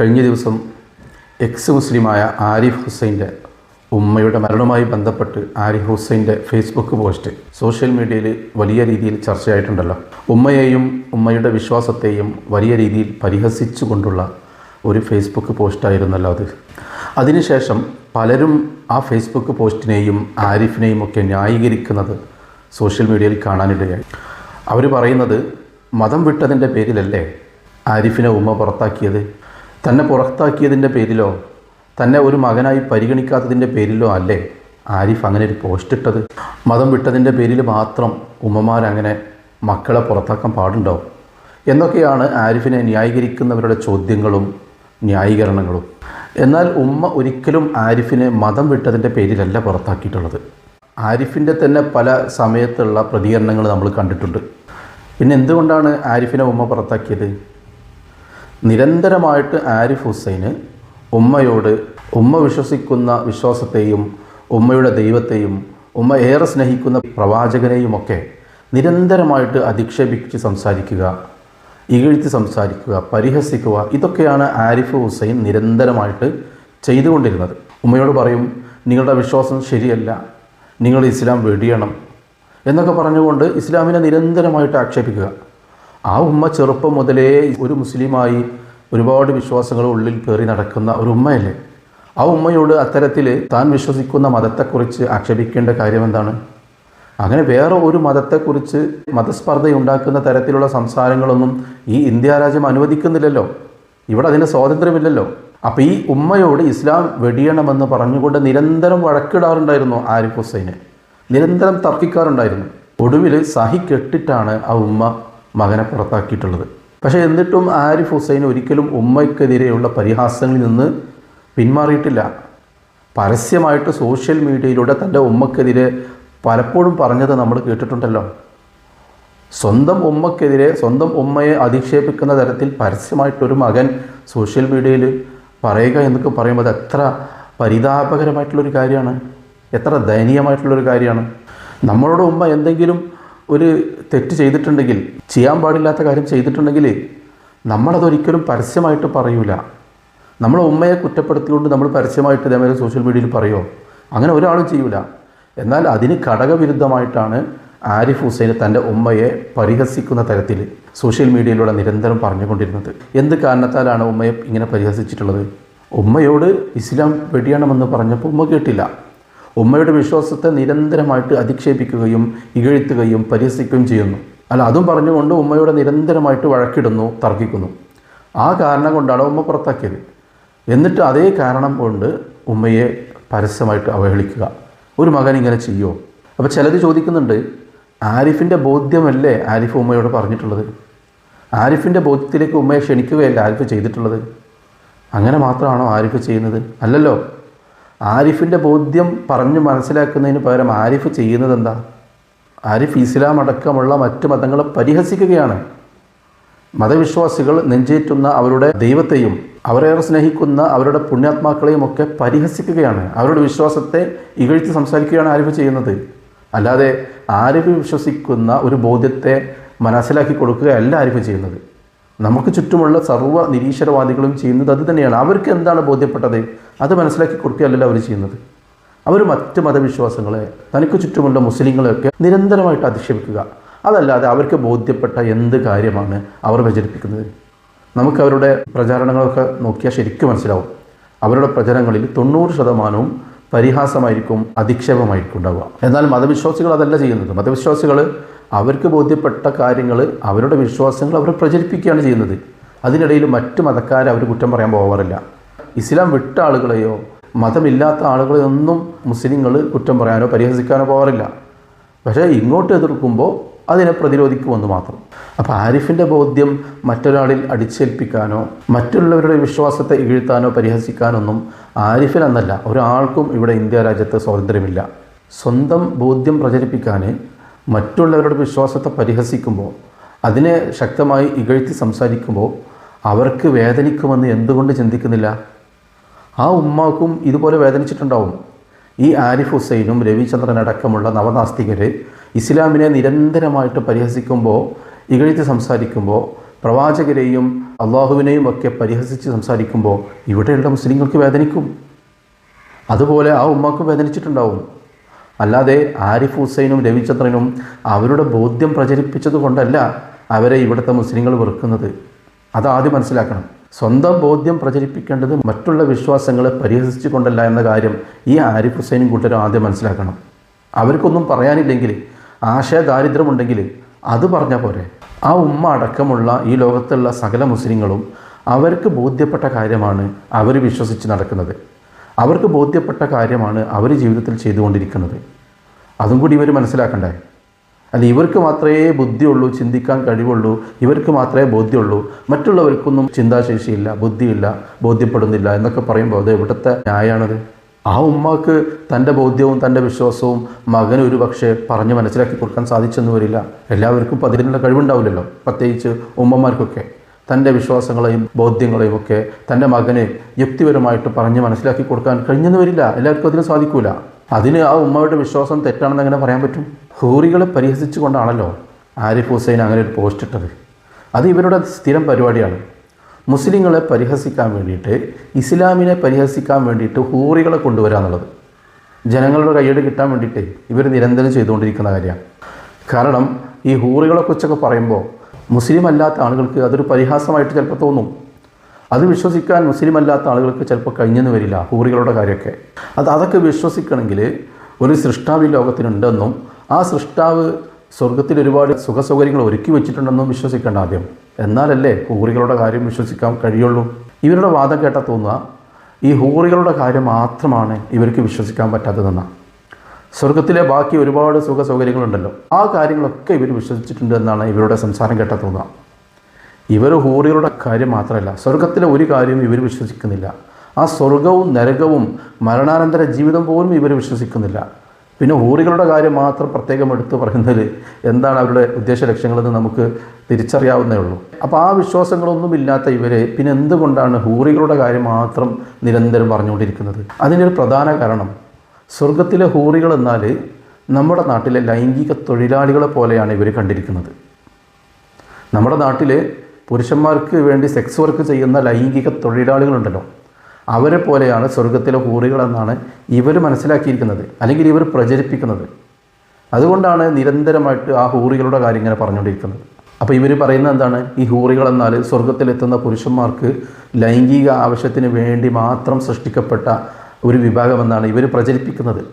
കഴിഞ്ഞ ദിവസം എക്സ് മുസ്ലിമായ ആരിഫ് ഹുസൈന്റെ ഉമ്മയുടെ മരണവുമായി ബന്ധപ്പെട്ട് ആരിഫ് ഹുസൈന്റെ ഫേസ്ബുക്ക് പോസ്റ്റ് സോഷ്യൽ മീഡിയയിൽ വലിയ രീതിയിൽ ചർച്ചയായിട്ടുണ്ടല്ലോ. ഉമ്മയെയും ഉമ്മയുടെ വിശ്വാസത്തെയും വലിയ രീതിയിൽ പരിഹസിച്ചുകൊണ്ടുള്ള ഒരു ഫേസ്ബുക്ക് പോസ്റ്റായിരുന്നല്ലോ അത്. അതിനുശേഷം പലരും ആ ഫേസ്ബുക്ക് പോസ്റ്റിനെയും ആരിഫിനെയും ഒക്കെ ന്യായീകരിക്കുന്നത് സോഷ്യൽ മീഡിയയിൽ കാണാനിടയായി. അവർ പറയുന്നത് മതം വിട്ടതിന്റെ പേരിലല്ലേ ആരിഫിനെ ഉമ്മ പുറത്താക്കിയത്? തന്നെ പുറത്താക്കിയതിന്റെ പേരിലോ തന്നെ ഒരു മകനായി പരിഗണിക്കാത്തതിന്റെ പേരിലോ അല്ലേ ആരിഫ് അങ്ങനെ ഒരു പോസ്റ്റ് ഇട്ടത്? മതം വിട്ടതിന്റെ പേരിൽ മാത്രം ഉമ്മമാരങ്ങനെ മക്കളെ പുറത്താക്കാൻ പാടുണ്ടോ? എന്നൊക്കെയാണ് ആരിഫിനെ ന്യായീകരിക്കുന്നവരുടെ ചോദ്യങ്ങളും ന്യായീകരണങ്ങളും. എന്നാൽ ഉമ്മ ഒരിക്കലും ആരിഫിനെ മതം വിട്ടതിന്റെ പേരിലല്ല പുറത്താക്കിയിട്ടുള്ളത്. ആരിഫിന്റെ തന്നെ പല സമയത്തുള്ള പ്രതികരണങ്ങൾ നമ്മൾ കണ്ടിട്ടുണ്ട്. പിന്നെ എന്തുകൊണ്ടാണ് ആരിഫിനെ ഉമ്മ പുറത്താക്കിയത്? നിരന്തരമായിട്ട് ആരിഫ് ഹുസൈന് ഉമ്മയോട് ഉമ്മ വിശ്വസിക്കുന്ന വിശ്വാസത്തെയും ഉമ്മയുടെ ദൈവത്തെയും ഉമ്മ ഏറെ സ്നേഹിക്കുന്ന പ്രവാചകനെയുമൊക്കെ നിരന്തരമായിട്ട് അധിക്ഷേപിച്ച് സംസാരിക്കുക ഇകഴ്ത്തി സംസാരിക്കുക പരിഹസിക്കുക ഇതൊക്കെയാണ് ആരിഫ് ഹുസൈൻ നിരന്തരമായിട്ട് ചെയ്തുകൊണ്ടിരുന്നത്. ഉമ്മയോട് പറയും നിങ്ങളുടെ വിശ്വാസം ശരിയല്ല. നിങ്ങൾ ഇസ്ലാം വെടിയണം. എന്നൊക്കെ പറഞ്ഞുകൊണ്ട് ഇസ്ലാമിനെ നിരന്തരമായിട്ട് ആക്ഷേപിക്കുക. ആ ഉമ്മ ചെറുപ്പം മുതലേ ഒരു മുസ്ലിമായി ഒരുപാട് വിശ്വാസങ്ങൾ ഉള്ളിൽ കയറി നടക്കുന്ന ഒരു ഉമ്മയല്ലേ? ആ ഉമ്മയോട് അത്തരത്തിൽ താൻ വിശ്വസിക്കുന്ന മതത്തെക്കുറിച്ച് ആക്ഷേപിക്കേണ്ട കാര്യം എന്താണ്? അങ്ങനെ വേറെ ഒരു മതത്തെക്കുറിച്ച് മതസ്പർദ്ധയുണ്ടാക്കുന്ന തരത്തിലുള്ള സംസാരങ്ങളൊന്നും ഈ ഇന്ത്യ രാജ്യം അനുവദിക്കുന്നില്ലല്ലോ. ഇവിടെ അതിന് സ്വാതന്ത്ര്യമില്ലല്ലോ. അപ്പോൾ ഈ ഉമ്മയോട് ഇസ്ലാം വെടിയണമെന്ന് പറഞ്ഞുകൊണ്ട് നിരന്തരം വഴക്കിടാറുണ്ടായിരുന്നു ആരിഫ് ഹുസൈനെ. നിരന്തരം തർക്കിക്കാറുണ്ടായിരുന്നു. ഒടുവിൽ സഹി കെട്ടിട്ടാണ് ആ ഉമ്മ മകനെ പുറത്താക്കിയിട്ടുള്ളത്. പക്ഷേ എന്നിട്ടും ആരിഫ് ഹുസൈൻ ഒരിക്കലും ഉമ്മയ്ക്കെതിരെയുള്ള പരിഹാസങ്ങളിൽ നിന്ന് പിന്മാറിയിട്ടില്ല. പരസ്യമായിട്ട് സോഷ്യൽ മീഡിയയിലൂടെ തന്റെ ഉമ്മക്കെതിരെ പലപ്പോഴും പറഞ്ഞത് നമ്മൾ കേട്ടിട്ടുണ്ടല്ലോ. സ്വന്തം ഉമ്മക്കെതിരെ സ്വന്തം ഉമ്മയെ അധിക്ഷേപിക്കുന്ന തരത്തിൽ പരസ്യമായിട്ടൊരു മകൻ സോഷ്യൽ മീഡിയയിൽ പറയുക എന്നൊക്കെ പറയുമ്പോൾ അത് എത്ര പരിതാപകരമായിട്ടുള്ളൊരു കാര്യമാണ്. എത്ര ദയനീയമായിട്ടുള്ളൊരു കാര്യമാണ്. നമ്മളോട് ഉമ്മ എന്തെങ്കിലും ഒരു തെറ്റ് ചെയ്തിട്ടുണ്ടെങ്കിൽ ചെയ്യാൻ പാടില്ലാത്ത കാര്യം ചെയ്തിട്ടുണ്ടെങ്കിൽ നമ്മളതൊരിക്കലും പരസ്യമായിട്ട് പറയൂല. നമ്മളെ ഉമ്മയെ കുറ്റപ്പെടുത്തിക്കൊണ്ട് നമ്മൾ പരസ്യമായിട്ട് ഇതേമാതിരി സോഷ്യൽ മീഡിയയിൽ പറയുമോ അങ്ങനെ ഒരാളും ചെയ്യൂല. എന്നാൽ അതിന് ഘടകവിരുദ്ധമായിട്ടാണ് ആരിഫ് ഹുസൈൻ തന്റെ ഉമ്മയെ പരിഹസിക്കുന്ന തരത്തിൽ സോഷ്യൽ മീഡിയയിലൂടെ നിരന്തരം പറഞ്ഞുകൊണ്ടിരുന്നത്. എന്ത് കാരണത്താലാണ് ഉമ്മയെ ഇങ്ങനെ പരിഹസിച്ചിട്ടുള്ളത്? ഉമ്മയോട് ഇസ്ലാം വെടിയണമെന്ന് പറഞ്ഞപ്പോൾ ഉമ്മ കേട്ടില്ല. ഉമ്മയുടെ വിശ്വാസത്തെ നിരന്തരമായിട്ട് അധിക്ഷേപിക്കുകയും ഇകഴ്ത്തുകയും പരിഹസിക്കുകയും ചെയ്യുന്നു. അല്ല അതും പറഞ്ഞുകൊണ്ട് ഉമ്മയോട് നിരന്തരമായിട്ട് വഴക്കിടുന്നു തർക്കിക്കുന്നു. ആ കാരണം കൊണ്ടാണ് ഉമ്മ പുറത്താക്കിയത്. എന്നിട്ട് അതേ കാരണം കൊണ്ട് ഉമ്മയെ പരസ്യമായിട്ട് അവഹേളിക്കുക. ഒരു മകൻ ഇങ്ങനെ ചെയ്യുമോ അപ്പോൾ ചിലത് ചോദിക്കുന്നുണ്ട് ആരിഫിന്റെ ബോധ്യമല്ലേ ആരിഫ് ഉമ്മയോട് പറഞ്ഞിട്ടുള്ളത്? ആരിഫിന്റെ ബോധ്യത്തിലേക്ക് ഉമ്മയെ ക്ഷണിക്കുകയല്ല ആരിഫ് ചെയ്തിട്ടുള്ളത്? അങ്ങനെ മാത്രമാണോ ആരിഫ് ചെയ്യുന്നത്? അല്ലല്ലോ. ആരിഫിന്റെ ബോധ്യം പറഞ്ഞു മനസ്സിലാക്കുന്നതിന് പകരം ആരിഫ് ചെയ്യുന്നത് എന്താ? ആരിഫ് ഇസ്ലാം അടക്കമുള്ള മറ്റ് മതങ്ങളെ പരിഹസിക്കുകയാണ്. മതവിശ്വാസികൾ നെഞ്ചേറ്റുന്ന അവരുടെ ദൈവത്തെയും അവരേറെ സ്നേഹിക്കുന്ന അവരുടെ പുണ്യാത്മാക്കളെയും ഒക്കെ പരിഹസിക്കുകയാണ്. അവരുടെ വിശ്വാസത്തെ ഇകഴ്ത്തി സംസാരിക്കുകയാണ് ആരിഫ് ചെയ്യുന്നത്. അല്ലാതെ ആരിഫ് വിശ്വസിക്കുന്ന ഒരു ബോധ്യത്തെ മനസ്സിലാക്കി കൊടുക്കുകയല്ല ആരിഫ് ചെയ്യുന്നത്. നമുക്ക് ചുറ്റുമുള്ള സർവ നിരീശ്വരവാദികളും ചെയ്യുന്നത് അത് തന്നെയാണ്. അവർക്ക് എന്താണ് ബോധ്യപ്പെട്ടത്? അത് മനസ്സിലാക്കി കൊടുക്കുകയല്ലല്ലോ അവർ ചെയ്യുന്നത്. അവർ മറ്റ് മതവിശ്വാസങ്ങളെ തനിക്ക് ചുറ്റുമുള്ള മുസ്ലിങ്ങളെയൊക്കെ നിരന്തരമായിട്ട് അധിക്ഷേപിക്കുക. അതല്ലാതെ അവർക്ക് ബോധ്യപ്പെട്ട എന്ത് കാര്യമാണ് അവർ പ്രചരിപ്പിക്കുന്നത്? നമുക്ക് അവരുടെ പ്രചാരണങ്ങളൊക്കെ നോക്കിയാൽ ശരിക്കും മനസ്സിലാവും. അവരുടെ പ്രചരണങ്ങളിൽ തൊണ്ണൂറ് ശതമാനവും പരിഹാസമായിരിക്കും അധിക്ഷേപമായിരിക്കും ഉണ്ടാവുക. എന്നാൽ മതവിശ്വാസികൾ അതല്ല ചെയ്യുന്നത്. മതവിശ്വാസികൾ അവർക്ക് ബോധ്യപ്പെട്ട കാര്യങ്ങൾ അവരുടെ വിശ്വാസങ്ങൾ അവർ പ്രചരിപ്പിക്കുകയാണ് ചെയ്യുന്നത്. അതിനിടയിൽ മറ്റു മതക്കാരെ അവർ കുറ്റം പറയാൻ പോകാറില്ല ഇസ്ലാം വിട്ട ആളുകളെയോ മതമില്ലാത്ത ആളുകളെയൊന്നും മുസ്ലിങ്ങൾ കുറ്റം പറയാനോ പരിഹസിക്കാനോ പോകാറില്ല പക്ഷേ ഇങ്ങോട്ട് എതിർക്കുമ്പോൾ അതിനെ പ്രതിരോധിക്കുമെന്ന് മാത്രം. അപ്പോൾ ആരിഫിന്റെ ബോധ്യം മറ്റൊരാളിൽ അടിച്ചേൽപ്പിക്കാനോ മറ്റുള്ളവരുടെ വിശ്വാസത്തെ ഇഴുത്താനോ പരിഹസിക്കാനൊന്നും ആരിഫിനെന്നല്ല ഒരാൾക്കും ഇവിടെ ഇന്ത്യ രാജ്യത്ത് സ്വാതന്ത്ര്യമില്ല. സ്വന്തം ബോധ്യം പ്രചരിപ്പിക്കാൻ മറ്റുള്ളവരുടെ വിശ്വാസത്തെ പരിഹസിക്കുമ്പോൾ അതിനെ ശക്തമായി ഇകഴ്ത്തി സംസാരിക്കുമ്പോൾ അവർക്ക് വേദനിക്കുമെന്ന് എന്തുകൊണ്ട് ചിന്തിക്കുന്നില്ല? ആ ഉമ്മാക്കും ഇതുപോലെ വേദനിച്ചിട്ടുണ്ടാവും. ഈ ആരിഫ് ഹുസൈനും രവിചന്ദ്രൻ അടക്കമുള്ള നവനാസ്തികർ ഇസ്ലാമിനെ നിരന്തരമായിട്ട് പരിഹസിക്കുമ്പോൾ ഇകഴ്ത്തി സംസാരിക്കുമ്പോൾ പ്രവാചകരെയും അള്ളാഹുവിനെയും ഒക്കെ പരിഹസിച്ച് സംസാരിക്കുമ്പോൾ ഇവിടെയുള്ള മുസ്ലിങ്ങൾക്ക് വേദനിക്കും. അതുപോലെ ആ ഉമ്മാക്കും വേദനിച്ചിട്ടുണ്ടാവും. അല്ലാതെ ആരിഫ് ഹുസൈനും രവിചന്ദ്രനും അവരുടെ ബോധ്യം പ്രചരിപ്പിച്ചത് കൊണ്ടല്ല അവരെ ഇവിടുത്തെ മുസ്ലിങ്ങൾ വെറുക്കുന്നത്. അതാദ്യം മനസ്സിലാക്കണം. സ്വന്തം ബോധ്യം പ്രചരിപ്പിക്കേണ്ടത് മറ്റുള്ള വിശ്വാസങ്ങളെ പരിഹസിച്ചു കൊണ്ടല്ല എന്ന കാര്യം ഈ ആരിഫ് ഹുസൈനും കൂട്ടരും ആദ്യം മനസ്സിലാക്കണം. അവർക്കൊന്നും പറയാനില്ലെങ്കിൽ ആശയദാരിദ്ര്യമുണ്ടെങ്കിൽ അത് പറഞ്ഞാൽ പോരെ. ആ ഉമ്മ അടക്കമുള്ള ഈ ലോകത്തുള്ള സകല മുസ്ലിങ്ങളും അവർക്ക് ബോധ്യപ്പെട്ട കാര്യമാണ് അവർ വിശ്വസിച്ച് നടക്കുന്നത്. അവർക്ക് ബോധ്യപ്പെട്ട കാര്യമാണ് അവർ ജീവിതത്തിൽ ചെയ്തുകൊണ്ടിരിക്കുന്നത്. അതും കൂടി ഇവർ മനസ്സിലാക്കണ്ടേ? അല്ല ഇവർക്ക് മാത്രമേ ബുദ്ധിയുള്ളൂ ചിന്തിക്കാൻ കഴിവുള്ളൂ ഇവർക്ക് മാത്രമേ ബോധ്യമുള്ളൂ. മറ്റുള്ളവർക്കൊന്നും ചിന്താശേഷിയില്ല ബുദ്ധിയില്ല ബോധ്യപ്പെടുന്നില്ല എന്നൊക്കെ പറയുമ്പോൾ അത് എവിടുത്തെ ന്യായമാണത് ആ ഉമ്മക്ക് തന്റെ ബോധ്യവും തന്റെ വിശ്വാസവും മകന് ഒരു പക്ഷേ പറഞ്ഞ് മനസ്സിലാക്കി കൊടുക്കാൻ സാധിച്ചെന്ന് വരില്ല. എല്ലാവർക്കും പതിനുള്ള കഴിവുണ്ടാവില്ലല്ലോ പ്രത്യേകിച്ച് ഉമ്മമാർക്കൊക്കെ. തന്റെ വിശ്വാസങ്ങളെയും ബോധ്യങ്ങളെയും ഒക്കെ തന്റെ മകനെ യുക്തിപരമായിട്ട് പറഞ്ഞ് മനസ്സിലാക്കി കൊടുക്കാൻ കഴിഞ്ഞെന്ന് വരില്ല. എല്ലാവർക്കും അതിന് സാധിക്കൂല. അതിന് ആ ഉമ്മയുടെ വിശ്വാസം തെറ്റാണെന്ന് എങ്ങനെ പറയാൻ പറ്റും? ഹൂറികളെ പരിഹസിച്ചുകൊണ്ടാണല്ലോ ആരിഫ് ഹുസൈൻ അങ്ങനെ ഒരു പോസ്റ്റ് ഇട്ടത്. അത് ഇവരുടെ സ്ഥിരം പരിപാടിയാണ്. മുസ്ലിങ്ങളെ പരിഹസിക്കാൻ വേണ്ടിയിട്ട് ഇസ്ലാമിനെ പരിഹസിക്കാൻ വേണ്ടിയിട്ട് ഹൂറികളെ കൊണ്ടുവരിക എന്നുള്ളത് ജനങ്ങളുടെ കയ്യേട് കിട്ടാൻ വേണ്ടിയിട്ട് ഇവർ നിരന്തരം ചെയ്തുകൊണ്ടിരിക്കുന്ന കാര്യമാണ്. കാരണം ഈ ഹൂറികളെ കുറിച്ചൊക്കെ പറയുമ്പോൾ മുസ്ലിം അല്ലാത്ത ആളുകൾക്ക് അതൊരു പരിഹാസമായിട്ട് ചിലപ്പോൾ തോന്നും. അത് വിശ്വസിക്കാൻ മുസ്ലിം അല്ലാത്ത ആളുകൾക്ക് ചിലപ്പോൾ കഴിഞ്ഞെന്ന് വരില്ല ഹൂറികളുടെ കാര്യമൊക്കെ. അത് അതൊക്കെ വിശ്വസിക്കണമെങ്കിൽ ഒരു സൃഷ്ടാവ് ഈ ലോകത്തിനുണ്ടെന്നും ആ സൃഷ്ടാവ് സ്വർഗത്തിൽ ഒരുപാട് സുഖസൗകര്യങ്ങൾ ഒരുക്കി വെച്ചിട്ടുണ്ടെന്നും വിശ്വസിക്കേണ്ട ആദ്യം. എന്നാലല്ലേ ഹൂറികളുടെ കാര്യം വിശ്വസിക്കാൻ കഴിയുള്ളൂ? ഇവരുടെ വാദം കേട്ടാൽ തോന്നുക ഈ ഹൂറികളുടെ കാര്യം മാത്രമാണ് ഇവർക്ക് വിശ്വസിക്കാൻ പറ്റാത്തതെന്നാണ്. സ്വർഗത്തിലെ ബാക്കി ഒരുപാട് സുഖ സൗകര്യങ്ങളുണ്ടല്ലോ ആ കാര്യങ്ങളൊക്കെ ഇവർ വിശ്വസിച്ചിട്ടുണ്ട് എന്നാണ് ഇവരുടെ സംസാരം കേട്ടാൽ തോന്നുക. ഇവർ ഹൂറികളുടെ കാര്യം മാത്രമല്ല സ്വർഗത്തിലെ ഒരു കാര്യവും ഇവർ വിശ്വസിക്കുന്നില്ല. ആ സ്വർഗവും നരകവും മരണാനന്തര ജീവിതം പോലും ഇവർ വിശ്വസിക്കുന്നില്ല. പിന്നെ ഹൂറികളുടെ കാര്യം മാത്രം പ്രത്യേകം എടുത്ത് പറയുന്നതിൽ എന്താണ് അവരുടെ ഉദ്ദേശ ലക്ഷ്യങ്ങളെന്ന് നമുക്ക് തിരിച്ചറിയാവുന്നേ ഉള്ളൂ. അപ്പോൾ ആ വിശ്വാസങ്ങളൊന്നും ഇല്ലാത്ത ഇവരെ പിന്നെ എന്തുകൊണ്ടാണ് ഹൂറികളുടെ കാര്യം മാത്രം നിരന്തരം പറഞ്ഞുകൊണ്ടിരിക്കുന്നത്? അതിനൊരു പ്രധാന കാരണം സ്വർഗത്തിലെ ഹൂറികൾ എന്നാൽ നമ്മുടെ നാട്ടിലെ ലൈംഗിക തൊഴിലാളികളെ പോലെയാണ് ഇവർ കണ്ടിരിക്കുന്നത്. നമ്മുടെ നാട്ടിൽ പുരുഷന്മാർക്ക് വേണ്ടി സെക്സ് വർക്ക് ചെയ്യുന്ന ലൈംഗിക തൊഴിലാളികളുണ്ടല്ലോ. അവരെ പോലെയാണ് സ്വർഗത്തിലെ ഹൂറികളെന്നാണ് ഇവർ മനസ്സിലാക്കിയിരിക്കുന്നത് അല്ലെങ്കിൽ ഇവർ പ്രചരിപ്പിക്കുന്നത്. അതുകൊണ്ടാണ് നിരന്തരമായിട്ട് ആ ഹൂറികളുടെ കാര്യം ഇങ്ങനെ പറഞ്ഞുകൊണ്ടിരിക്കുന്നത്. അപ്പോൾ ഇവർ പറയുന്നത് എന്താണ്? ഈ ഹൂറികൾ എന്നാൽ സ്വർഗത്തിലെത്തുന്ന പുരുഷന്മാർക്ക് ലൈംഗിക ആവശ്യത്തിന് വേണ്ടി മാത്രം സൃഷ്ടിക്കപ്പെട്ട ഒരു വിഭാഗമെന്നാണ് ഇവർ പ്രചരിപ്പിക്കുന്നത്.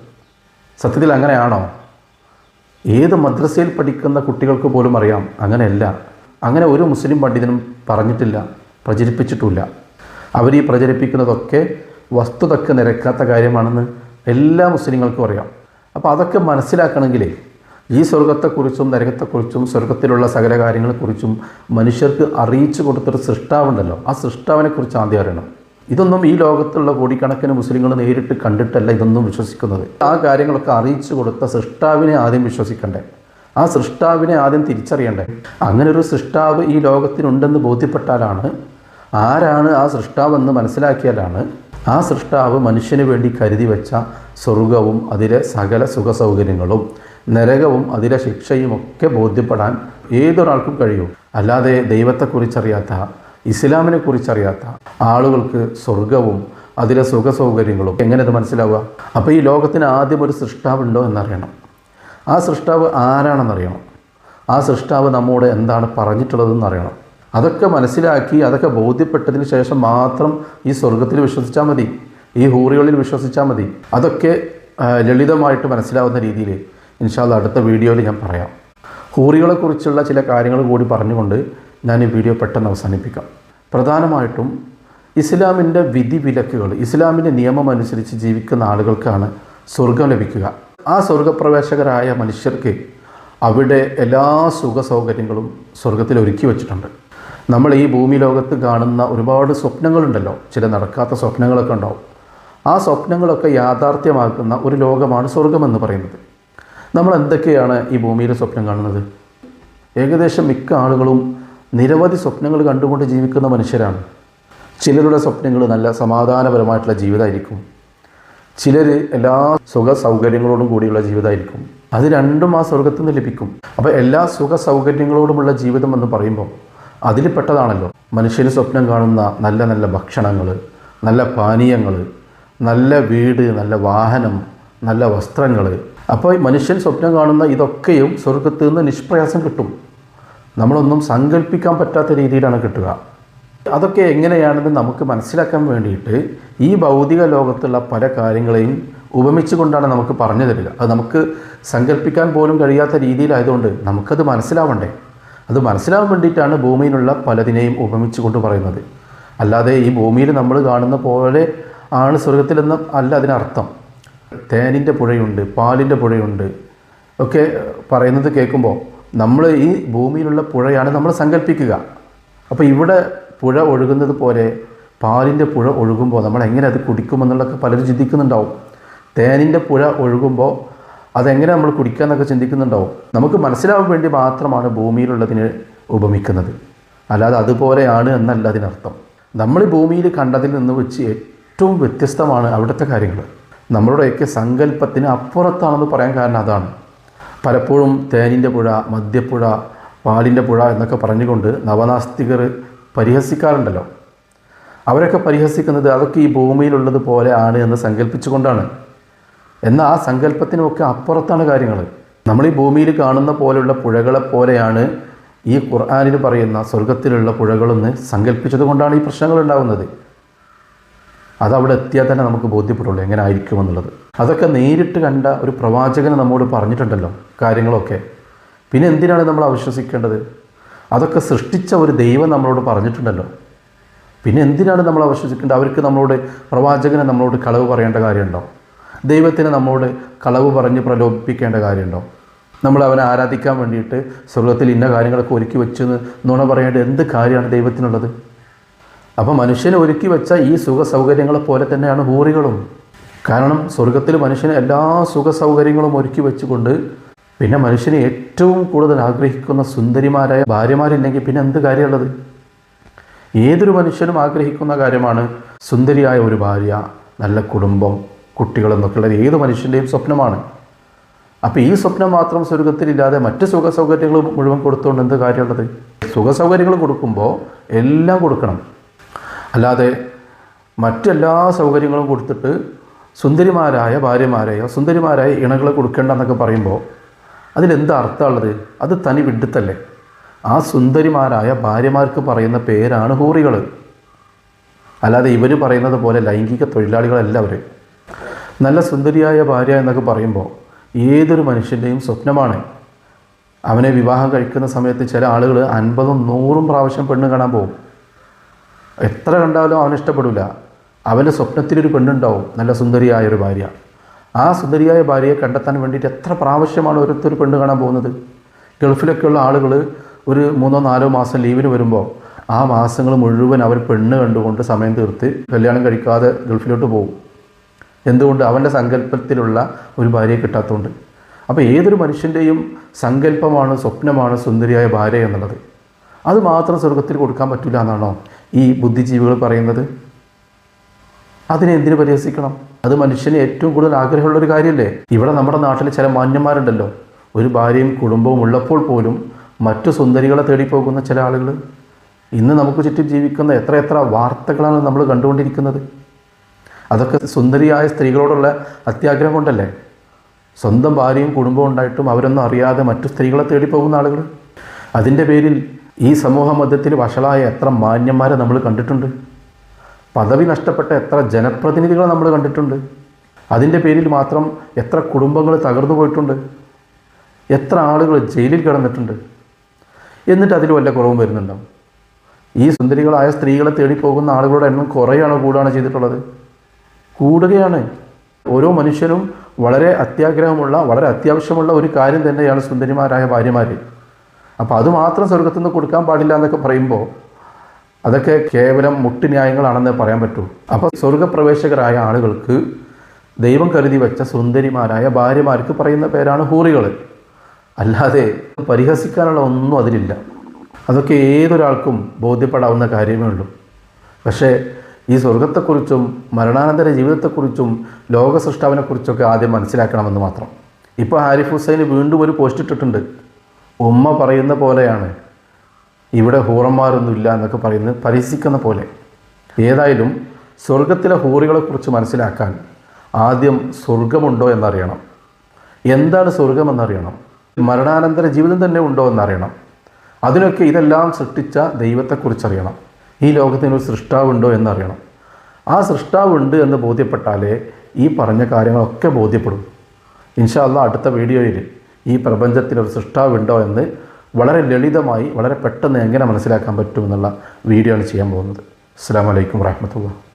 സത്യത്തിൽ അങ്ങനെയാണോ? ഏത് മദ്രസയിൽ പഠിക്കുന്ന കുട്ടികൾക്ക് പോലും അറിയാം. അങ്ങനെയല്ല. അങ്ങനെ ഒരു മുസ്ലിം പണ്ഡിതനും പറഞ്ഞിട്ടില്ല പ്രചരിപ്പിച്ചിട്ടുമില്ല. അവർ ഈ പ്രചരിപ്പിക്കുന്നതൊക്കെ വസ്തുതക്ക് നിരക്കാത്ത കാര്യമാണെന്ന് എല്ലാ മുസ്ലിങ്ങൾക്കും അറിയാം. അപ്പോൾ അതൊക്കെ മനസ്സിലാക്കണമെങ്കിൽ ഈ സ്വർഗത്തെക്കുറിച്ചും നരകത്തെക്കുറിച്ചും സ്വർഗത്തിലുള്ള സകല കാര്യങ്ങളെക്കുറിച്ചും മനുഷ്യർക്ക് അറിയിച്ചു കൊടുത്തൊരു സൃഷ്ടാവുണ്ടല്ലോ. ആ സൃഷ്ടാവിനെക്കുറിച്ച് ആദ്യം അറിയണം. ഇതൊന്നും ഈ ലോകത്തുള്ള കോടിക്കണക്കിന് മുസ്ലിങ്ങൾ നേരിട്ട് കണ്ടിട്ടല്ല ഇതൊന്നും വിശ്വസിക്കുന്നത്. ആ കാര്യങ്ങളൊക്കെ അറിയിച്ചു കൊടുത്ത സൃഷ്ടാവിനെ ആദ്യം വിശ്വസിക്കണ്ടേ? ആ സൃഷ്ടാവിനെ ആദ്യം തിരിച്ചറിയണ്ടേ? അങ്ങനെ ഒരു സൃഷ്ടാവ് ഈ ലോകത്തിനുണ്ടെന്ന് ബോധ്യപ്പെട്ടാലാണ് ആരാണ് ആ സൃഷ്ടാവ് എന്ന് മനസ്സിലാക്കിയാലാണ് ആ സൃഷ്ടാവ് മനുഷ്യന് വേണ്ടി കരുതി വെച്ച സ്വർഗവും അതിലെ സകല സുഖ സൗകര്യങ്ങളും നരകവും അതിലെ ശിക്ഷയും ഒക്കെ ബോധ്യപ്പെടാൻ ഏതൊരാൾക്കും കഴിയും. അല്ലാതെ ദൈവത്തെക്കുറിച്ചറിയാത്ത ഇസ്ലാമിനെ കുറിച്ചറിയാത്ത ആളുകൾക്ക് സ്വർഗവും അതിലെ സുഖ സൗകര്യങ്ങളും എങ്ങനെ അത് മനസ്സിലാവുക? അപ്പോൾ ഈ ലോകത്തിന് ആദ്യം ഒരു സൃഷ്ടാവുണ്ടോ എന്നറിയണം. ആ സൃഷ്ടാവ് ആരാണെന്നറിയണം. ആ സൃഷ്ടാവ് നമ്മോട് എന്താണ് പറഞ്ഞിട്ടുള്ളതെന്ന് അറിയണം. അതൊക്കെ മനസ്സിലാക്കി അതൊക്കെ ബോധ്യപ്പെട്ടതിന് ശേഷം മാത്രം ഈ സ്വർഗത്തിൽ വിശ്വസിച്ചാൽ മതി. ഈ ഹൂറികളിൽ വിശ്വസിച്ചാൽ മതി. അതൊക്കെ ലളിതമായിട്ട് മനസ്സിലാവുന്ന രീതിയിൽ ഇൻഷാല്ല അടുത്ത വീഡിയോയിൽ ഞാൻ പറയാം. ഹൂറികളെക്കുറിച്ചുള്ള ചില കാര്യങ്ങൾ കൂടി പറഞ്ഞുകൊണ്ട് ഞാൻ ഈ വീഡിയോ പെട്ടെന്ന് അവസാനിപ്പിക്കാം. പ്രധാനമായിട്ടും ഇസ്ലാമിന്റെ വിധി വിലക്കുകൾ ഇസ്ലാമിന്റെ നിയമം അനുസരിച്ച് ജീവിക്കുന്ന ആളുകൾക്കാണ് സ്വർഗം ലഭിക്കുക. ആ സ്വർഗപ്രവേശകരായ മനുഷ്യർക്ക് അവിടെ എല്ലാ സുഖ സൗകര്യങ്ങളും സ്വർഗത്തിൽ ഒരുക്കി വച്ചിട്ടുണ്ട്. നമ്മൾ ഈ ഭൂമി ലോകത്ത് കാണുന്ന ഒരുപാട് സ്വപ്നങ്ങളുണ്ടല്ലോ. ചില നടക്കാത്ത സ്വപ്നങ്ങളൊക്കെ ഉണ്ടാവും. ആ സ്വപ്നങ്ങളൊക്കെ യാഥാർത്ഥ്യമാക്കുന്ന ഒരു ലോകമാണ് സ്വർഗമെന്ന് പറയുന്നത്. നമ്മൾ എന്തൊക്കെയാണ് ഈ ഭൂമിയിലെ സ്വപ്നം കാണുന്നത്? ഏകദേശം മിക്ക ആളുകളും നിരവധി സ്വപ്നങ്ങൾ കണ്ടുകൊണ്ട് ജീവിക്കുന്ന മനുഷ്യരാണ്. ചിലരുടെ സ്വപ്നങ്ങൾ നല്ല സമാധാനപരമായിട്ടുള്ള ജീവിതമായിരിക്കും. ചിലർ എല്ലാ സുഖ സൗകര്യങ്ങളോടും കൂടിയുള്ള ജീവിതമായിരിക്കും. അത് രണ്ടും ആ സ്വർഗത്തിൽ നിന്ന് ലഭിക്കും. അപ്പോൾ എല്ലാ സുഖ സൗകര്യങ്ങളോടുമുള്ള ജീവിതം എന്ന് പറയുമ്പോൾ അതിൽ പെട്ടതാണല്ലോ. മനുഷ്യന് സ്വപ്നം കാണുന്ന നല്ല നല്ല ഭക്ഷണങ്ങൾ നല്ല പാനീയങ്ങൾ നല്ല വീട് നല്ല വാഹനം നല്ല വസ്ത്രങ്ങൾ അപ്പോൾ മനുഷ്യൻ സ്വപ്നം കാണുന്ന ഇതൊക്കെയും സ്വർഗത്തിൽ നിന്ന് നിഷ്പ്രയാസം കിട്ടും. നമ്മളൊന്നും സങ്കല്പിക്കാൻ പറ്റാത്ത രീതിയിലാണ് കിട്ടുക. അതൊക്കെ എങ്ങനെയാണെന്ന് നമുക്ക് മനസ്സിലാക്കാൻ വേണ്ടിയിട്ട് ഈ ഭൗതിക ലോകത്തുള്ള പല കാര്യങ്ങളെയും ഉപമിച്ചുകൊണ്ടാണ് നമുക്ക് പറഞ്ഞു തരിക. അത് നമുക്ക് സങ്കല്പിക്കാൻ പോലും കഴിയാത്ത രീതിയിലായതുകൊണ്ട് നമുക്കത് മനസ്സിലാവണ്ടേ? അത് മനസ്സിലാവാൻ വേണ്ടിയിട്ടാണ് ഭൂമിയിലുള്ള പലതിനെയും ഉപമിച്ചുകൊണ്ട് പറയുന്നത്. അല്ലാതെ ഈ ഭൂമിയിൽ നമ്മൾ കാണുന്ന പോലെ ആണ് സ്വർഗത്തിലെന്ന് അല്ല അതിനർത്ഥം. തേനിന്റെ പുഴയുണ്ട് പാലിന്റെ പുഴയുണ്ട് ഒക്കെ പറയുന്നത് കേൾക്കുമ്പോൾ നമ്മൾ ഈ ഭൂമിയിലുള്ള പുഴയാണ് നമ്മൾ സങ്കല്പിക്കുക. അപ്പോൾ ഇവിടെ പുഴ ഒഴുകുന്നത് പോലെ പാലിന്റെ പുഴ ഒഴുകുമ്പോൾ നമ്മൾ എങ്ങനെ അത് കുടിക്കുമെന്നുള്ളതൊക്കെ പലരും ചിന്തിക്കുന്നുണ്ടാവും. തേനിന്റെ പുഴ ഒഴുകുമ്പോൾ അതെങ്ങനെ നമ്മൾ കുടിക്കാമെന്നൊക്കെ ചിന്തിക്കുന്നുണ്ടാവും. നമുക്ക് മനസ്സിലാവാൻ വേണ്ടി മാത്രമാണ് ഭൂമിയിലുള്ളതിനെ ഉപമിക്കുന്നത്. അല്ലാതെ അതുപോലെയാണ് എന്നല്ല അതിനർത്ഥം. നമ്മൾ ഭൂമിയിൽ കണ്ടതിൽ നിന്ന് വെച്ച് ഏറ്റവും വ്യത്യസ്തമാണ് അവിടുത്തെ കാര്യങ്ങൾ. നമ്മളുടെയൊക്കെ സങ്കല്പത്തിന് അപ്പുറത്താണെന്ന് പറയാൻ കാരണം അതാണ്. പലപ്പോഴും തേനിന്റെ പുഴ മദ്യപ്പുഴ പാലിന്റെ പുഴ എന്നൊക്കെ പറഞ്ഞുകൊണ്ട് നവനാസ്തികർ പരിഹസിക്കാറുണ്ടല്ലോ. അവരൊക്കെ പരിഹസിക്കുന്നത് അതൊക്കെ ഈ ഭൂമിയിലുള്ളത് പോലെ ആണ് എന്ന് സങ്കല്പിച്ചുകൊണ്ടാണ് എന്നാൽ ആ സങ്കല്പത്തിനുമൊക്കെ അപ്പുറത്താണ് കാര്യങ്ങൾ നമ്മൾ ഈ ഭൂമിയിൽ കാണുന്ന പോലുള്ള പുഴകളെ പോലെയാണ് ഈ ഖുർആാനിൽ പറയുന്ന സ്വർഗത്തിലുള്ള പുഴകളെന്ന് സങ്കല്പിച്ചത് കൊണ്ടാണ് ഈ പ്രശ്നങ്ങൾ ഉണ്ടാകുന്നത്. അതവിടെ എത്തിയാൽ തന്നെ നമുക്ക് ബോധ്യപ്പെടുള്ളൂ എങ്ങനെ ആയിരിക്കുമെന്നുള്ളത് അതൊക്കെ നേരിട്ട് കണ്ട ഒരു പ്രവാചകൻ നമ്മോട് പറഞ്ഞിട്ടുണ്ടല്ലോ കാര്യങ്ങളൊക്കെ. പിന്നെ എന്തിനാണ് നമ്മൾ അവിശ്വസിക്കേണ്ടത് അതൊക്കെ സൃഷ്ടിച്ച ഒരു ദൈവം നമ്മളോട് പറഞ്ഞിട്ടുണ്ടല്ലോ. പിന്നെ എന്തിനാണ് നമ്മൾ അവശ്വസിക്കേണ്ടത് അവർക്ക് നമ്മളോട് പ്രവാചകനെ നമ്മളോട് കളവ് പറയേണ്ട കാര്യമുണ്ടോ? ദൈവത്തിന് നമ്മളോട് കളവ് പറഞ്ഞ് പ്രലോഭിപ്പിക്കേണ്ട കാര്യമുണ്ടോ? നമ്മൾ അവനെ ആരാധിക്കാൻ വേണ്ടിയിട്ട് സ്വർഗത്തിൽ ഇന്ന കാര്യങ്ങളൊക്കെ ഒരുക്കി വെച്ചെന്ന് നുണ പറയേണ്ട എന്ത് കാര്യമാണ് ദൈവത്തിനുള്ളത്? അപ്പോൾ മനുഷ്യനെ ഒരുക്കി വെച്ച ഈ സുഖ സൗകര്യങ്ങളെ പോലെ തന്നെയാണ് ഹൂറികളും. കാരണം സ്വർഗത്തിൽ മനുഷ്യന് എല്ലാ സുഖ സൗകര്യങ്ങളും ഒരുക്കി വെച്ചുകൊണ്ട് പിന്നെ മനുഷ്യന് ഏറ്റവും കൂടുതൽ ആഗ്രഹിക്കുന്ന സുന്ദരിമാരായ ഭാര്യമാരില്ലെങ്കിൽ പിന്നെ എന്ത് കാര്യമുള്ളത്? ഏതൊരു മനുഷ്യനും ആഗ്രഹിക്കുന്ന കാര്യമാണ് സുന്ദരിയായ ഒരു ഭാര്യ നല്ല കുടുംബം കുട്ടികൾ എന്നൊക്കെയുള്ളത് ഏത് മനുഷ്യന്റെയും സ്വപ്നമാണ്. അപ്പോൾ ഈ സ്വപ്നം മാത്രം സ്വർഗത്തിലില്ലാതെ മറ്റ് സുഖ സൗകര്യങ്ങൾ മുഴുവൻ കൊടുത്തുകൊണ്ട് എന്ത് കാര്യമുള്ളത്? സുഖ സൗകര്യങ്ങൾ കൊടുക്കുമ്പോൾ എല്ലാം കൊടുക്കണം. അല്ലാതെ മറ്റെല്ലാ സൗകര്യങ്ങളും കൊടുത്തിട്ട് സുന്ദരിമാരായ ഭാര്യമാരെയോ സുന്ദരിമാരായ ഇണകളെ കൊടുക്കേണ്ട എന്നൊക്കെ പറയുമ്പോൾ അതിലെന്താ അർത്ഥമുള്ളത്? അത് തനി വിഡ്ഢിത്തല്ലേ? ആ സുന്ദരിമാരായ ഭാര്യമാർക്ക് പറയുന്ന പേരാണ് ഹൂറികൾ. അല്ലാതെ ഇവർ പറയുന്നത് പോലെ ലൈംഗിക തൊഴിലാളികളല്ല അവർ നല്ല സുന്ദരിയായ ഭാര്യ എന്നൊക്കെ പറയുമ്പോൾ ഏതൊരു മനുഷ്യന്റെയും സ്വപ്നമാണ്. അവനെ വിവാഹം കഴിക്കുന്ന സമയത്ത് ചില ആളുകൾ അൻപതും നൂറും പ്രാവശ്യം പെണ്ണ് കാണാൻ പോകും. എത്ര കണ്ടാലും അവനിഷ്ടപ്പെടില്ല അവന്റെ സ്വപ്നത്തിലൊരു പെണ്ണുണ്ടാവും നല്ല സുന്ദരിയായ ഒരു ഭാര്യ. ആ സുന്ദരിയായ ഭാര്യയെ കണ്ടെത്താൻ വേണ്ടിയിട്ട് എത്ര പ്രാവശ്യമാണ് ഓരോരുത്തർ പെണ്ണ് കാണാൻ പോകുന്നത്? ഗൾഫിലൊക്കെയുള്ള ആളുകൾ ഒരു മൂന്നോ നാലോ മാസം ലീവിന് വരുമ്പോൾ ആ മാസങ്ങൾ മുഴുവൻ അവർ പെണ്ണ് കണ്ടുകൊണ്ട് സമയം തീർത്ത് കല്യാണം കഴിക്കാതെ ഗൾഫിലോട്ട് പോകും. എന്തുകൊണ്ട്? അവന്റെ സങ്കല്പത്തിലുള്ള ഒരു ഭാര്യയെ കിട്ടാത്തതുകൊണ്ട് അപ്പോൾ ഏതൊരു മനുഷ്യന്റെയും സങ്കല്പമാണ് സ്വപ്നമാണ് സുന്ദരിയായ ഭാര്യ എന്നുള്ളത്. അത് മാത്രം സ്വർഗത്തിൽ കൊടുക്കാൻ പറ്റില്ല എന്നാണോ ഈ ബുദ്ധിജീവികൾ പറയുന്നത്? അതിനെ എന്തിനു പരിഹസിക്കണം? അത് മനുഷ്യന് ഏറ്റവും കൂടുതൽ ആഗ്രഹമുള്ള ഒരു കാര്യമല്ലേ ഇവിടെ നമ്മുടെ നാട്ടിൽ ചില മാന്യന്മാരുണ്ടല്ലോ. ഒരു ഭാര്യയും കുടുംബവും ഉള്ളപ്പോൾ പോലും മറ്റു സുന്ദരികളെ തേടിപ്പോകുന്ന ചില ആളുകൾ ഇന്ന് നമുക്ക് ചുറ്റും ജീവിക്കുന്ന എത്ര എത്ര വാർത്തകളാണ് നമ്മൾ കണ്ടുകൊണ്ടിരിക്കുന്നത്. അതൊക്കെ സുന്ദരിയായ സ്ത്രീകളോടുള്ള അത്യാഗ്രഹം കൊണ്ടല്ലേ? സ്വന്തം ഭാര്യയും കുടുംബവും ഉണ്ടായിട്ടും അവരൊന്നും അറിയാതെ മറ്റു സ്ത്രീകളെ തേടിപ്പോകുന്ന ആളുകൾ അതിന്റെ പേരിൽ ഈ സമൂഹ മധ്യത്തിൽ വഷളായ എത്ര മാന്യന്മാരെ നമ്മൾ കണ്ടിട്ടുണ്ട്. പദവി നഷ്ടപ്പെട്ട എത്ര ജനപ്രതിനിധികൾ നമ്മൾ കണ്ടിട്ടുണ്ട്? അതിന്റെ പേരിൽ മാത്രം എത്ര കുടുംബങ്ങൾ തകർന്നു പോയിട്ടുണ്ട്? എത്ര ആളുകൾ ജയിലിൽ കിടന്നിട്ടുണ്ട്? എന്നിട്ട് അതിൽ വല്ല കുറവും വരുന്നുണ്ടാവും. ഈ സുന്ദരികളായ സ്ത്രീകളെ തേടി പോകുന്ന ആളുകളുടെ എണ്ണം കുറയാണോ കൂടുകയാണോ ചെയ്തിട്ടുള്ളത്? കൂടുകയാണ്. ഓരോ മനുഷ്യനും വളരെ അത്യാഗ്രഹമുള്ള വളരെ അത്യാവശ്യമുള്ള ഒരു കാര്യം തന്നെയാണ് സുന്ദരിമാരായ ഭാര്യമാർ അപ്പോൾ അതുമാത്രം സ്വർഗത്തുനിന്ന് സ്വർഗത്തു കൊടുക്കാൻ പാടില്ല എന്നൊക്കെ പറയുമ്പോൾ അതൊക്കെ കേവലം മുട്ടുന്യായങ്ങളാണെന്ന് പറയാൻ പറ്റൂ. അപ്പോൾ സ്വർഗപ്രവേശകരായ ആളുകൾക്ക് ദൈവം കരുതി വെച്ച സുന്ദരിമാരായ ഭാര്യമാർക്ക് പറയുന്ന പേരാണ് ഹൂറികൾ അല്ലാതെ പരിഹസിക്കാനുള്ള ഒന്നും അതിലില്ല. അതൊക്കെ ഏതൊരാൾക്കും ബോധ്യപ്പെടാവുന്ന കാര്യമേ ഉള്ളൂ. പക്ഷേ ഈ സ്വർഗത്തെക്കുറിച്ചും മരണാനന്തര ജീവിതത്തെക്കുറിച്ചും ലോക സൃഷ്ടാവിനെക്കുറിച്ചൊക്കെ ആദ്യം മനസ്സിലാക്കണമെന്ന് മാത്രം. ഇപ്പോൾ ഹാരിഫ് ഹുസൈൻ വീണ്ടും ഒരു പോസ്റ്റ് ഇട്ടിട്ടുണ്ട്. ഉമ്മ പറയുന്ന പോലെയാണ്. ഇവിടെ ഹൂറന്മാരൊന്നുമില്ല എന്നൊക്കെ പറയുന്നത് പരിഹസിക്കുന്ന പോലെ. ഏതായാലും സ്വർഗത്തിലെ ഹൂറികളെക്കുറിച്ച് മനസ്സിലാക്കാൻ ആദ്യം സ്വർഗമുണ്ടോ എന്നറിയണം. എന്താണ് സ്വർഗമെന്നറിയണം? മരണാനന്തര ജീവിതം തന്നെ ഉണ്ടോ എന്നറിയണം. അതിനൊക്കെ ഇതെല്ലാം സൃഷ്ടിച്ച ദൈവത്തെക്കുറിച്ചറിയണം. ഈ ലോകത്തിന് ഒരു സൃഷ്ടാവുണ്ടോ എന്നറിയണം. ആ സൃഷ്ടാവുണ്ട് എന്ന് ബോധ്യപ്പെട്ടാലേ ഈ പറഞ്ഞ കാര്യങ്ങളൊക്കെ ബോധ്യപ്പെടും. ഇൻഷാല്ല അടുത്ത വീഡിയോയിൽ ഈ പ്രപഞ്ചത്തിനൊരു സൃഷ്ടാവുണ്ടോ എന്ന് വളരെ ലളിതമായി വളരെ പെട്ടെന്ന് എങ്ങനെ മനസ്സിലാക്കാൻ പറ്റുമെന്നുള്ള വീഡിയോ ആണ് ചെയ്യാൻ പോകുന്നത്. അസ്സാം വലൈക്കും വാഹമത്തുള്ള